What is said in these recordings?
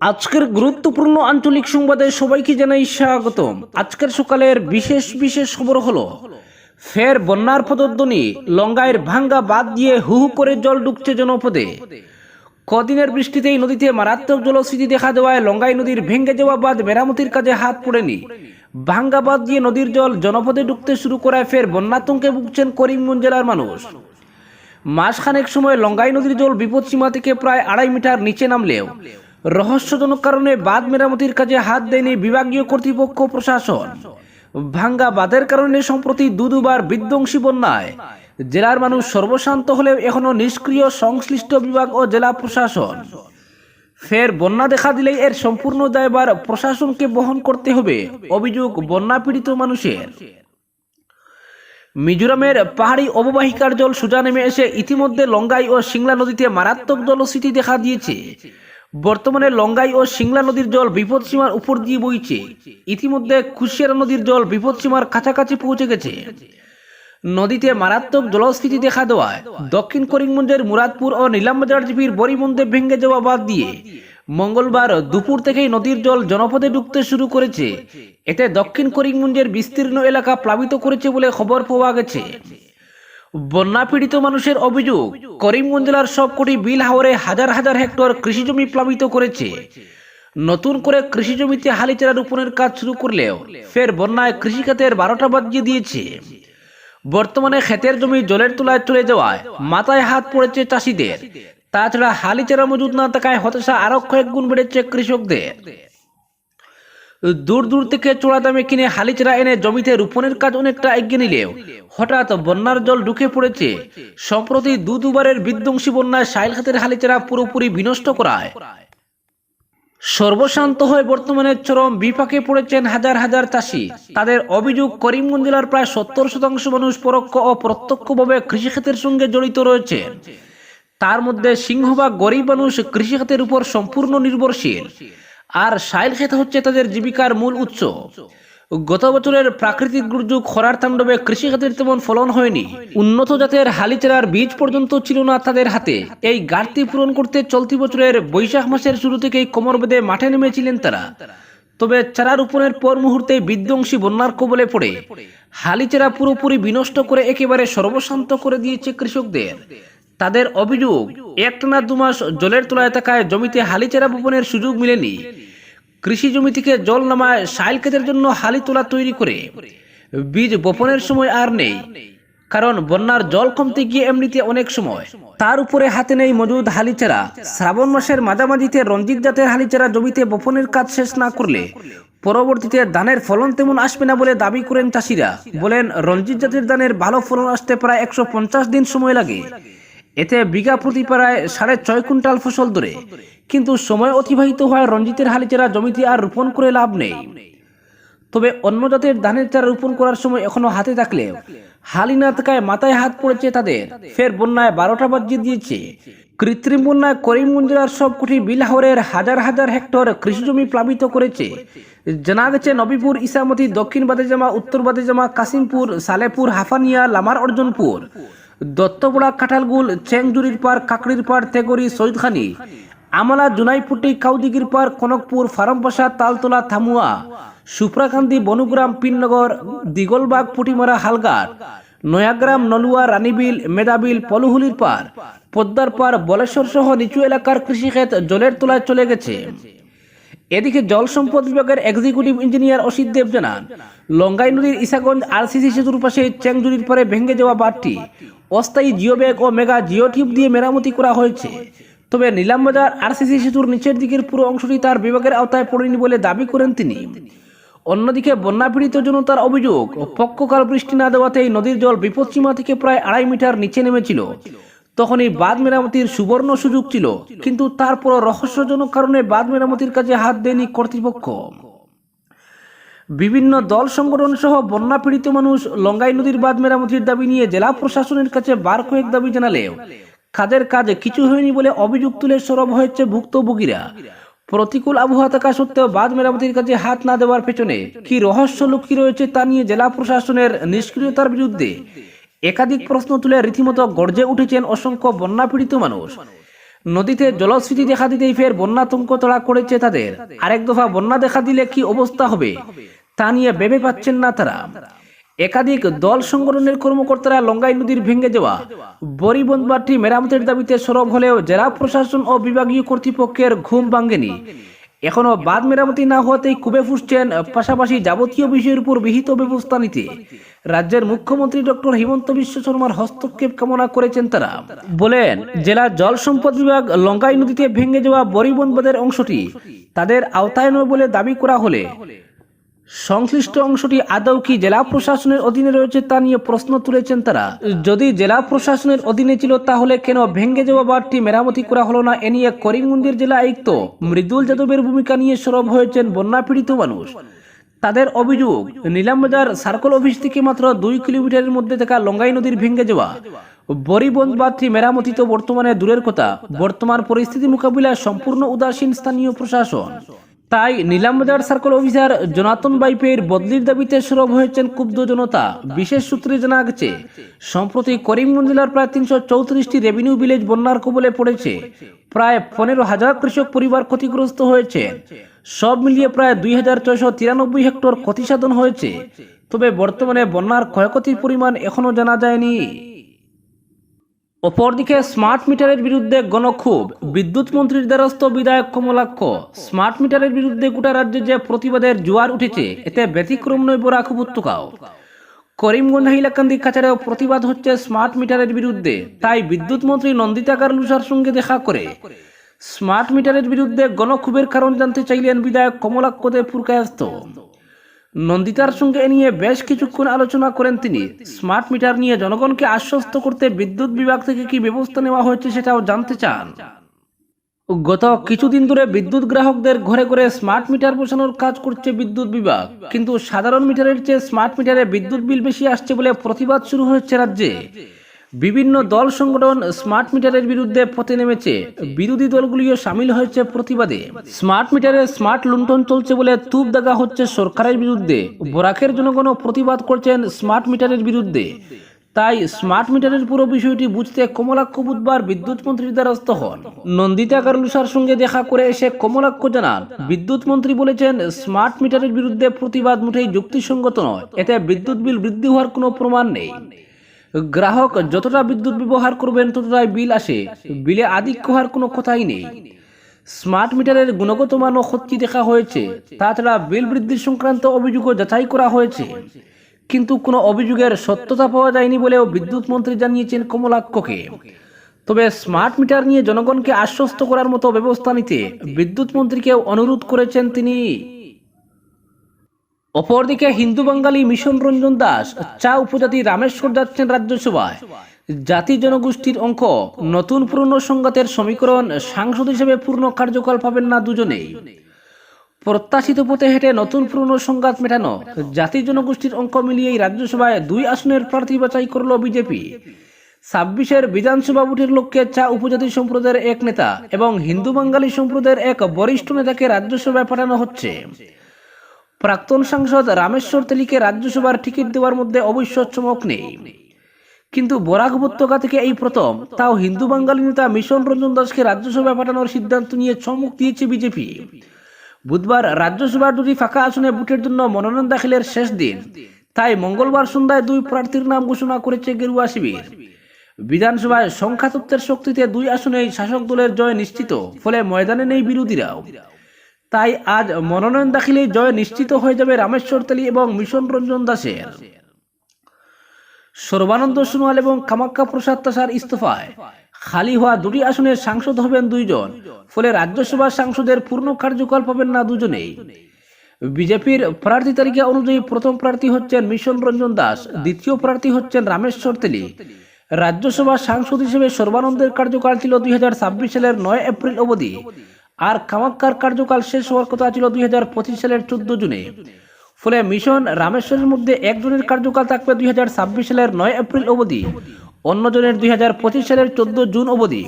আজকের গুরুত্বপূর্ণ আঞ্চলিক সংবাদে সবাইকে জানাই স্বাগতম। আজকের সকালের বিশেষ বিশেষ খবর হলো, ফের বন্যার পদধ্বনি লঙ্গাইয়ের ভাঙ্গা বাদ দিয়ে হু হু করে জল ঢুকছে জনপদে। কদিনের বৃষ্টিতেই নদীতে মারাত্মক জলস্ফীতি দেখা দেওয়ায় লঙ্গাই নদীর ভেঙে যাওয়া বাঁধ মেরামতির কাজে হাত পড়েনি। ভাঙ্গা বাঁধ দিয়ে নদীর জল জনপদে ঢুকতে শুরু করায় ফের বন্যাতঙ্কে ভুগছেন করিমগঞ্জ জেলার মানুষ। মাসখানেক সময় লঙ্গাই নদীর জল বিপদসীমা থেকে প্রায় আড়াই মিটার নিচে নামলেও রহস্যজনক কারণে বাঁধ মেরামতির কাজে হাত দেয়নি বিভাগীয় কর্তৃপক্ষ প্রশাসন। ভাঙ্গা বাঁধের কারণে সম্প্রতি দু দুবার বিধ্বংসী বন্যায়। জেলার মানুষ সর্বশান্ত হলেও এখনও নিষ্ক্রিয় সংশ্লিষ্ট বিভাগ ও জেলা প্রশাসন। ফের বন্যা দেখা দিলেই এর সম্পূর্ণ দায়ভার প্রশাসনকে বহন করতে হবে, অভিযোগ বন্যা পীড়িত মানুষের। মিজোরামের পাহাড়ি অববাহিকার জল সোজা নেমে এসে ইতিমধ্যে লঙ্গাই ও সিংলা নদীতে মারাত্মক জলস্ফীতি দেখা দিয়েছে। বর্তমানে লঙ্গাই ও সিংলা নদীর জল বিপদসীমার উপর দিয়ে বইছে। ইতিমধ্যে কুশিয়ারা নদীর জল বিপদসীমার কাছাকাছি পৌঁছে গেছে। নদীতে মারাত্মক জলস্থিতি দেখা দেওয়ায় দক্ষিণ করিমগঞ্জের মুরাদপুর ও নীলামবাজার জিপির বরিবন্ধে ভেঙে যাওয়া বাদ দিয়ে মঙ্গলবার দুপুর থেকেই নদীর জল জনপদে ঢুকতে শুরু করেছে। এতে দক্ষিণ করিমগঞ্জের বিস্তীর্ণ এলাকা প্লাবিত করেছে বলে খবর পাওয়া গেছে। বন্যা পীড়িত মানুষের অভিযোগ, করিমগঞ্জ জেলার সবকটি বিল হাওরে হাজার হাজার হেক্টর কৃষিজমি প্লাবিত করেছে। নতুন করে কৃষি জমিতে হালিচারা রোপণের কাজ শুরু করলেও ফের বন্যায় কৃষিখাতের বারোটা বাজিয়ে দিয়েছে। বর্তমানে ক্ষেতের জমি জলের তলায় চলে যাওয়ায় মাথায় হাত পড়েছে চাষিদের। তাছাড়া হালিচারা মজুদ না থাকায় হতাশা আরও কয়েক গুণ বেড়েছে কৃষকদের। দূর দূর থেকে চোরা দামে কিনে হালিচারা এনে জমিতে রোপণের কাজ অনেকটা এগিয়ে নিলেও হঠাৎ বন্যার জল ঢুকে পড়েছে। সম্প্রতি দু দুবারের বিধ্বংসী বন্যায় সাইল খাতের হালিচারা পুরোপুরি বিনষ্ট করায়। সর্বশান্ত হয়ে বর্তমানে চরম বিপাকে পড়েছেন হাজার হাজার চাষি। তাদের অভিযোগ, করিমগঞ্জ জেলার প্রায় সত্তর শতাংশ মানুষ পরোক্ষ ও প্রত্যক্ষভাবে কৃষিখাতের সঙ্গে জড়িত রয়েছে। তার মধ্যে সিংহভাগ গরিব মানুষ কৃষিখাতের উপর সম্পূর্ণ নির্ভরশীল। আর সাইল ক্ষেত হচ্ছে তাদের জীবিকার মূল উৎস। গত বছরের প্রাকৃতিক দুর্যোগ, খরার তাণ্ডবে কৃষিখাতের তেমন ফলন হয়নি। উন্নত জাতের হালিচারার বীজ পর্যন্ত ছিল না তাদের হাতে। এই ঘাটতি পূরণ করতে চলতি বছরের বৈশাখ মাসের শুরু থেকেই কোমর বেঁধে মাঠে নেমেছিলেন তারা। তবে চারা রোপণের পর মুহূর্তে বিধ্বংসী বন্যার কবলে পড়ে। হালিচারা পুরোপুরি বিনষ্ট করে একেবারে সর্বশান্ত করে দিয়েছে কৃষকদের। তাদের অভিযোগ একটানা দুমাস জলের তলায় থাকায় জমিতে হালিচারা বপনের সুযোগ মিলেনি। কৃষি জমি থেকে জল নামায় সাইল ক্ষেতের জন্য হালি তোলা তৈরি করে। বীজ বপনের সময় আর নেই, কারণ বন্যার জল কমতে গিয়ে এমনিতে অনেক সময়। তার উপরে হাতে নেই মজুদ হালিচারা। শ্রাবণ মাসের মাঝামাঝিতে রঞ্জিত জাতের হালিচারা জমিতে বপনের কাজ শেষ না করলে পরবর্তীতে ধানের ফলন তেমন আসবে না বলে দাবি করেন চাষিরা। বলেন, রঞ্জিত জাতের ধানের ভালো ফলন আসতে প্রায় একশো পঞ্চাশ দিন সময় লাগে। এতে বিঘা প্রতি প্রায় সাড়ে ছয় কুইন্টাল ফসল ধরে। কিন্তু সময় অতিবাহিত হওয়ায় রঞ্জিতের হালিচারা জমিতে আর রোপণ করে লাভ নেই। তবে অন্য জাতের ধানের চারা রোপণ করার সময় এখনও হাতে থাকলে হালি না থাকায় মাথায় হাত পড়েছে তাদের। ফের বন্যায় বারোটা বাজিয়ে দিয়েছে। কৃত্রিম বন্যায় করিমগঞ্জ জেলার সবকটি বিলাহরের হাজার হাজার হেক্টর কৃষিজমি প্লাবিত করেছে। জানা গেছে, নবীপুর, ইসামতি, দক্ষিণ বাদেজামা, উত্তর বাদেজামা কাসিমপুর সালেপুর, হাফানিয়া, লামার, অর্জনপুর। দত্তপড়া কাঁঠালগুল, চেংজুরির পার, কাকড়ির পার, তেগরি সৈদখানি আমলা জুনাইপুটি কাউদিগির পার, কনকপুর, ফারমপাশা, তালতলা, থামুয়া। সুপ্রাকান্দি, বনুগ্রাম, পিননগর, দিগলবাগ, পুটিমারা হালগাট নয়াগ্রাম, নলুয়া, রানীবিল মেদাবিল পলুহুলির পার। পদ্মার পার, বলেশ্বর সহ নিচু এলাকার কৃষিক্ষেত জলের তলায় চলে গেছে। এদিকে জল সম্পদ বিভাগের এক্সিকিউটিভ ইঞ্জিনিয়ার অসিত দেব জানান, লঙ্গাই নদীর ইসাগঞ্জ, আরসিসি সেতুর পাশে চেংজুরির পরে ভেঙে যাওয়া বাঁধটি। অস্থায়ী জিও ব্যাগ ও মেগা জিও টিউব দিয়ে মেরামতি করা হয়েছে। তবে নিলামবাজার আরসিসি সেতুর নিচের দিকের পুরো অংশটি তার বিভাগের আওতায় পড়েনি বলে দাবি করেন তিনি। অন্যদিকে বন্যা পীড়িত জনতার অভিযোগ, পক্ষকাল বৃষ্টি না দেওয়াতেই নদীর জল বিপদসীমা থেকে প্রায় আড়াই মিটার নিচে নেমেছিল। তখনই বাঁধ মেরামতির সুবর্ণ সুযোগ ছিল, কিন্তু তারপর রহস্যজনক কারণে বাঁধ মেরামতির কাজে হাত দেয়নি কর্তৃপক্ষ। বিভিন্ন দল সংগঠন সহ বন্যা পীড়িত মানুষ লঙ্গাই নদীর বাঁধ মেরামতির দাবি নিয়ে জেলা প্রশাসনের কাছে বার কয়েক দাবি জানালেও কাজের কাজে কিছু হয়নি বলে অভিযোগ তুলে সরব হয়েছে ভুক্তভোগীরা। প্রতিকূল আবহাওয়া থাকা সত্ত্বেও বাঁধ মেরামতির কাজে হাত না দেওয়ার পেছনে কি রহস্য লুকিয়ে রয়েছে তা নিয়ে জেলা প্রশাসনের নিষ্ক্রিয়তার বিরুদ্ধে একাধিক প্রশ্ন তুলে রীতিমতো গর্জে উঠেছেন অসংখ্য বন্যা পীড়িত মানুষ। নদীতে জলস্ফীতি দেখা দিতেই ফের বন্যাতঙ্ক তড়া করেছে তাদের। আরেক দফা বন্যা দেখা দিলে কি অবস্থা হবে? তা নিয়ে ভেবে পাচ্ছেন না তারা। একাধিক দল সংগঠনের কর্মকর্তারা লঙ্গাই নদীর ভেঙে যাওয়া বরিবন্ধবাটি মেরামতের দাবিতে সরব হলেও জেলা প্রশাসন ও বিভাগীয় কর্তৃপক্ষের ঘুম ভাঙ্গেনি এখনও বাদ মেরামতি না হওয়াতেই কুবে ফুসছেন পাশাপাশি যাবতীয় বিষয়ের উপর বিহিত ব্যবস্থা নিতে। রাজ্যের মুখ্যমন্ত্রী ডক্টর হিমন্ত বিশ্ব শর্মার হস্তক্ষেপ কামনা করেছেন তারা। বলেন জেলার জল সম্পদ বিভাগ লঙ্কাই নদীতে ভেঙে যাওয়া বরিবন বাঁধের অংশটি তাদের আওতায় নয় বলে দাবি করা হলে সংশ্লিষ্ট অংশটি আদৌ কি জেলা প্রশাসনের অধীনে রয়েছে তা নিয়ে প্রশ্ন তুলেছেন তারা। যদি জেলা প্রশাসনের অধীনে ছিল, তাহলে কেন ভেঙ্গে যাওয়া বাঁধটি মেরামতি করা হলো না? এ নিয়ে করিমগঞ্জের জেলা আয়ুক্ত মৃদুল যাদবের ভূমিকা নিয়ে সরব হয়েছেন বন্যা পীড়িত মানুষ। তাদের অভিযোগ, নিলামবাজার সার্কল অফিস থেকে মাত্র দুই কিলোমিটারের মধ্যে থাকা লঙ্গাই নদীর ভেঙ্গে যাওয়া। বরিবন্ধ বাঁধটি মেরামতি তো বর্তমানে দূরের কথা। বর্তমান পরিস্থিতি মোকাবিলায় সম্পূর্ণ উদাসীন স্থানীয় প্রশাসন। তাই নিলামবাজার সার্কল অফিসার জনাতন বাইপের বদলির দাবিতে সরব হয়েছেন ক্ষুব্ধ জনতা। বিশেষ সূত্রে জানা গেছে, সম্প্রতি করিমগঞ্জ জেলার প্রায় তিনশো চৌত্রিশটি রেভিনিউ ভিলেজ বন্যার কবলে পড়েছে। প্রায় পনেরো হাজার কৃষক পরিবার ক্ষতিগ্রস্ত হয়েছে। সব মিলিয়ে প্রায় দুই হাজার ছয়শো তিরানব্বই হেক্টর ক্ষতিসাধন হয়েছে। তবে বর্তমানে বন্যার ক্ষয়ক্ষতির পরিমাণ এখনও জানা যায়নি। অপরদিকে স্মার্ট মিটারের বিরুদ্ধে গণক্ষোভ। বিদ্যুৎ মন্ত্রীর দ্বারস্থ বিধায়ক কমলাক্ষ, স্মার্ট মিটারের বিরুদ্ধে গোটা রাজ্যে যে প্রতিবাদের জোয়ার উঠেছে, এতে ব্যতিক্রম নয় বরাক উপত্যকাও। করিমগঞ্জ হাইলাকান্দি কাছাড়াও প্রতিবাদ হচ্ছে স্মার্ট মিটারের বিরুদ্ধে। তাই বিদ্যুৎ মন্ত্রী নন্দিতাকার লুসার সঙ্গে দেখা করে। স্মার্ট মিটারের বিরুদ্ধে গণক্ষোভের কারণ জানতে চাইলেন বিধায়ক কমলাক্ষ দেব পুরকায়স্ত নন্দিতার সঙ্গে নিয়ে বেশ কিছুক্ষণ আলোচনা করেন তিনি। স্মার্ট মিটার নিয়ে জনগণকে আশ্বস্ত করতে বিদ্যুৎ বিভাগ থেকে কি ব্যবস্থা নেওয়া হয়েছে সেটাও জানতে চান। গত কিছুদিন ধরে বিদ্যুৎ গ্রাহকদের ঘরে ঘরে স্মার্ট মিটার বসানোর কাজ করছে বিদ্যুৎ বিভাগ। কিন্তু সাধারণ মিটারের চেয়ে স্মার্ট মিটারে বিদ্যুৎ বিল বেশি আসছে বলে প্রতিবাদ শুরু হয়েছে রাজ্যে। বিভিন্ন দল সংগঠন স্মার্ট মিটারের বিরুদ্ধে পথে নেমেছে। বিরোধী দলগুলিও সামিল হয়েছে প্রতিবাদে। স্মার্ট মিটারে স্মার্ট লুণ্ঠন চলছে বলে তুপ দাগা হচ্ছে সরকারের বিরুদ্ধে। বরাকের জনগণও প্রতিবাদ করছেন স্মার্ট মিটারের বিরুদ্ধে। তাই স্মার্ট মিটারের পুরো বিষয়টি বুঝতে কমলাক্ষ বুধবার বিদ্যুৎ মন্ত্রীর দ্বারস্থ হন। নন্দিতা কারলুসার সঙ্গে দেখা করে এসে কমলাক্ষ জানান, বিদ্যুৎ মন্ত্রী বলেছেন, স্মার্ট মিটারের বিরুদ্ধে প্রতিবাদ মুঠেই যুক্তিসঙ্গত নয়। এতে বিদ্যুৎ বিল বৃদ্ধি হওয়ার কোনো প্রমাণ নেই। গ্রাহক যতটা বিদ্যুৎ ব্যবহার করবেন, ততটাই বিল আসে। বিলে আধিক্য হওয়ার কোনো কথাই নেই। স্মার্ট মিটারের গুণগত মান ও ক্ষতি দেখা হয়েছে। তাছাড়া বিল বৃদ্ধি সংক্রান্ত অভিযোগও যাচাই করা হয়েছে। কিন্তু কোনো অভিযোগের সত্যতা পাওয়া যায়নি বলেও বিদ্যুৎ মন্ত্রী জানিয়েছেন কমলাক্ষকে। তবে স্মার্ট মিটার নিয়ে জনগণকে আশ্বস্ত করার মতো ব্যবস্থা নিতে বিদ্যুৎ মন্ত্রীকে অনুরোধ করেছেন তিনি। অপরদিকে হিন্দু বাঙালি মিশন রঞ্জন দাস চা উপজাতি রামেশ্বর যাচ্ছেন রাজ্যসভায়। জাতি জনগোষ্ঠীর অঙ্ক, নতুন পুরনো সংঘাতের সমীকরণ, সাংসদ হিসেবে পূর্ণ কার্যকাল পাবেন না দুজনেই। প্রত্যাশিত পথে হেঁটে নতুন পুরনো সংঘাত মেটানো, জাতি জনগোষ্ঠীর অঙ্ক মিলিয়েই রাজ্যসভায় দুই আসনের প্রার্থী বাছাই করল বিজেপি। ছাব্বিশের বিধানসভা ভোটের লক্ষ্যে চা উপজাতি সম্প্রদায়ের এক নেতা এবং হিন্দু বাঙালি সম্প্রদায়ের এক বরিষ্ঠ নেতাকে রাজ্যসভায় পাঠানো হচ্ছে। প্রাক্তন সাংসদ রামেশ্বর তেলিকে রাজ্যসভার টিকিট দেওয়ার মধ্যে অবশ্য চমক নেই। কিন্তু বরাক উপত্যকা থেকে এই প্রথম, তাও হিন্দু বাঙালি নেতা মিশন রঞ্জন দাসকে রাজ্যসভায় পাঠানোর সিদ্ধান্ত নিয়ে চমক দিয়েছে বিজেপি। বুধবার রাজ্যসভার দুটি ফাঁকা আসনে ভোটের জন্য মনোনয়ন দাখিলের শেষ দিন, তাই মঙ্গলবার সন্ধ্যায় দুই প্রার্থীর নাম ঘোষণা করেছে গেরুয়া শিবির। বিধানসভায় সংখ্যাতত্ত্বের শক্তিতে দুই আসনেই শাসক দলের জয় নিশ্চিত, ফলে ময়দানে নেই বিরোধীরাও। তাই আজ মনোনয়ন দাখিলে জয় নিশ্চিত হয়ে যাবে রামেশ্বর তেলী এবং মিশন রঞ্জন দাসের। সর্বানন্দ সোনোয়াল এবং কামাক্কা প্রসাদ তাসার ইস্তফায় খালি হওয়া দুটি আসনের সাংসদ হবেন দুইজন, ফলে রাজ্যসভার সাংসদের পূর্ণ কার্যকাল পাবেন না দুজনেই। বিজেপির প্রার্থী তালিকা অনুযায়ী প্রথম প্রার্থী হচ্ছেন মিশন রঞ্জন দাস, দ্বিতীয় প্রার্থী হচ্ছেন রামেশ্বর তেলী। রাজ্যসভা সাংসদ হিসেবে সর্বানন্দের কার্যকাল ছিল দুই হাজার ছাব্বিশ সালের নয় এপ্রিল অবধি। আর কামাক্কার কার্যকাল শেষ হওয়ার কথা ছিল দুই হাজার পঁচিশ সালের চোদ্দ জুনে। ফলে মিশন রামেশ্বরের মধ্যে একজনের কার্যকাল থাকবে দুই হাজার ছাব্বিশ সালের নয় এপ্রিল অবধি। অন্যজনের দুই হাজার পঁচিশ সালের চোদ্দ জুন অবধি।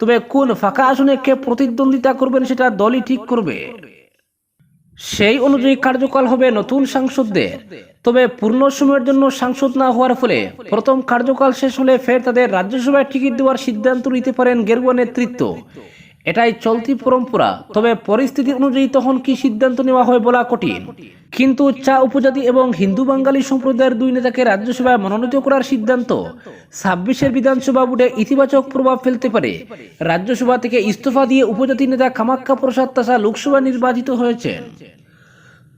তবে কোন ফাঁকা আসনে কে প্রতিদ্বন্দ্বিতা করবেন সেটা দলই ঠিক করবে। সেই অনুযায়ী কার্যকাল হবে নতুন সাংসদদের। তবে পূর্ণ সময়ের জন্য সাংসদ না হওয়ার ফলে প্রথম কার্যকাল শেষ হলে ফের তাদের রাজ্যসভায় টিকিট দেওয়ার সিদ্ধান্ত নিতে পারেন গেরুয়া নেতৃত্ব। এটাই চলতি পরম্পরা। তবে পরিস্থিতি অনুযায়ী তখন কি সিদ্ধান্ত নেওয়া হয় বলা কঠিন। কিন্তু চা উপজাতি এবং হিন্দু বাঙালি সম্প্রদায়ের দুই নেতাকে রাজ্যসভায় মনোনীত করার সিদ্ধান্ত ছাব্বিশের বিধানসভা ভোটে ইতিবাচক প্রভাব ফেলতে পারে। রাজ্যসভা থেকে ইস্তফা দিয়ে উপজাতি নেতা কামাক্কা প্রসাদ তাসা লোকসভা নির্বাচিত হয়েছেন।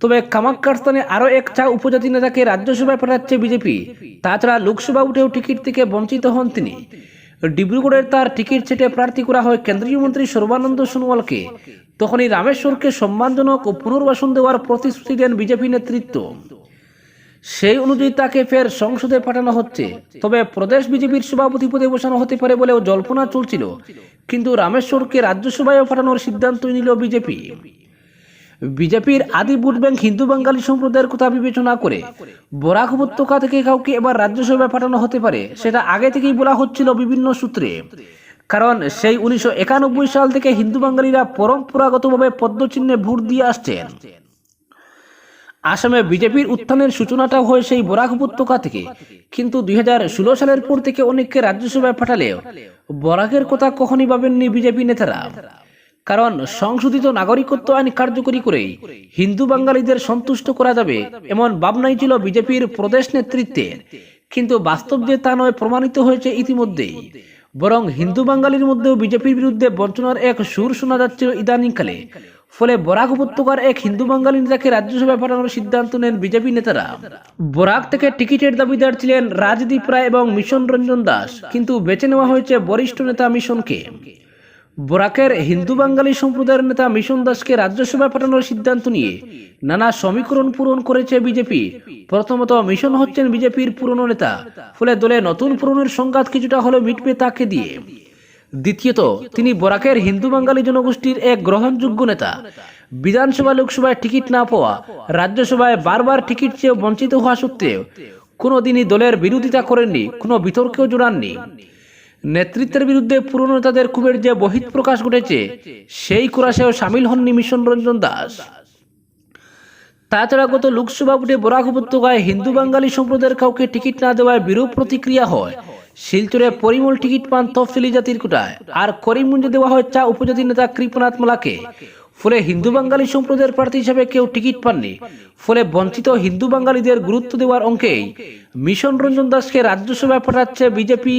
তবে কামাক্কার স্থানে আরও এক চা উপজাতি নেতাকে রাজ্যসভায় পাঠাচ্ছে বিজেপি। তাছাড়া লোকসভা উঠেও টিকিট থেকে বঞ্চিত হন তিনি। ডিব্রুগড়ের তার টিকিট ছেটে প্রার্থী করা হয় কেন্দ্রীয় মন্ত্রী সর্বানন্দ সোনোয়ালকে। তখনই রামেশ্বরকে সম্মানজনক ও পুনর্বাসন দেওয়ার প্রতিশ্রুতি দেন বিজেপি নেতৃত্ব। সেই অনুযায়ী তাকে ফের সংসদে পাঠানো হচ্ছে। তবে প্রদেশ বিজেপির সভাপতি পদে বসানো হতে পারে বলেও জল্পনা চলছিল। কিন্তু রামেশ্বরকে রাজ্যসভায় পাঠানোর সিদ্ধান্ত নিল বিজেপি। বিজেপির আদি ভোট ব্যাংক হিন্দু বাঙালি সম্প্রদায়ের কথা বিবেচনা করে। বরাক উপত্যকা থেকে কাউকে এবার রাজ্যসভায় পাঠানো হতে পারে, সেটা আগে থেকেই বলা হচ্ছিল বিভিন্ন সূত্রে। কারণ সেই উনিশশো একানব্বই সাল থেকে হিন্দু বাঙালিরা পরম্পরাগতভাবে পদ্মচিহ্নে ভোট দিয়ে আসছেন। আসামে বিজেপির উত্থানের সূচনাটাও হয় সেই বরাক উপত্যকা থেকে। কিন্তু দুই হাজার ষোলো সালের পর থেকে অনেককে রাজ্যসভায় পাঠালেও বরাকের কথা কখনই ভাবেননি বিজেপি নেতারা। কারণ সংশোধিত নাগরিকত্ব আইন কার্যকরী করে হিন্দু বাঙালিদের সন্তুষ্ট করা যাবে এমন ভাবনাই ছিল বিজেপির প্রদেশ নেতৃত্বের কিন্তু বাস্তব যে তা নয় প্রমাণিত হয়েছে ইতিমধ্যেই বরং হিন্দু বাঙালির মধ্যেও বিজেপির বিরুদ্ধে বঞ্চনার এক সুর শোনা যাচ্ছিল ইদানিংকালে। ফলে বরাক উপত্যকার এক হিন্দু বাঙালি নেতাকে রাজ্যসভায় পাঠানোর সিদ্ধান্ত নেন বিজেপি নেতারা। বরাক থেকে টিকিটের দাবিদার ছিলেন রাজদীপ রায় এবং মিশন রঞ্জন দাস। কিন্তু বেছে নেওয়া হয়েছে বরিষ্ঠ নেতা মিশনকে। বরাকের হিন্দু বাঙালি সম্প্রদায়ের নেতা মিশন দাসকে রাজ্যসভায় পাঠানোর সিদ্ধান্ত নিয়ে নানা সমীকরণ পূরণ করেছে বিজেপি। প্রথমত মিশন হচ্ছেন বিজেপির পুরনো নেতা, ফলে দলে নতুন পূরণের সংঘাত কিছুটা হলেও মিটবে তাকে দিয়ে। দ্বিতীয়ত, তিনি বরাকের হিন্দু বাঙালি জনগোষ্ঠীর এক গ্রহণযোগ্য নেতা। বিধানসভা, লোকসভায় টিকিট না পাওয়া, রাজ্যসভায় বারবার টিকিট চেয়ে বঞ্চিত হওয়া সত্ত্বেও কোনোদিনই দলের বিরোধিতা করেননি, কোনো বিতর্কেও জড়াননি। নেতৃত্বের বিরুদ্ধে পুরনো নেতাদের ক্ষোভের যে বহিঃপ্রকাশ ঘটেছে, সেই কুরাশেও সামিল হননি মিশন রঞ্জন দাস। তাছাড়া গত লোকসভা ভোটে বরাক উপত্যকায় হিন্দু বাঙালি সম্প্রদায়ের কাউকে টিকিট না দেওয়ায় বিরূপ প্রতিক্রিয়া হয়। শিলচরে পরিমল টিকিট পান তফসিলি জাতির কোটায়, আর করিমগঞ্জে দেওয়া হয় চা উপজাতি নেতা কৃপনাথ মালাকে। ফলে হিন্দু বাঙালি সম্প্রদায়ের প্রার্থী হিসেবে কেউ টিকিট পাননি। ফলে বঞ্চিত হিন্দু বাঙালিদের গুরুত্ব দেওয়ার অঙ্কেই মিশন রঞ্জন দাসকে রাজ্যসভায় পাঠাচ্ছে বিজেপি।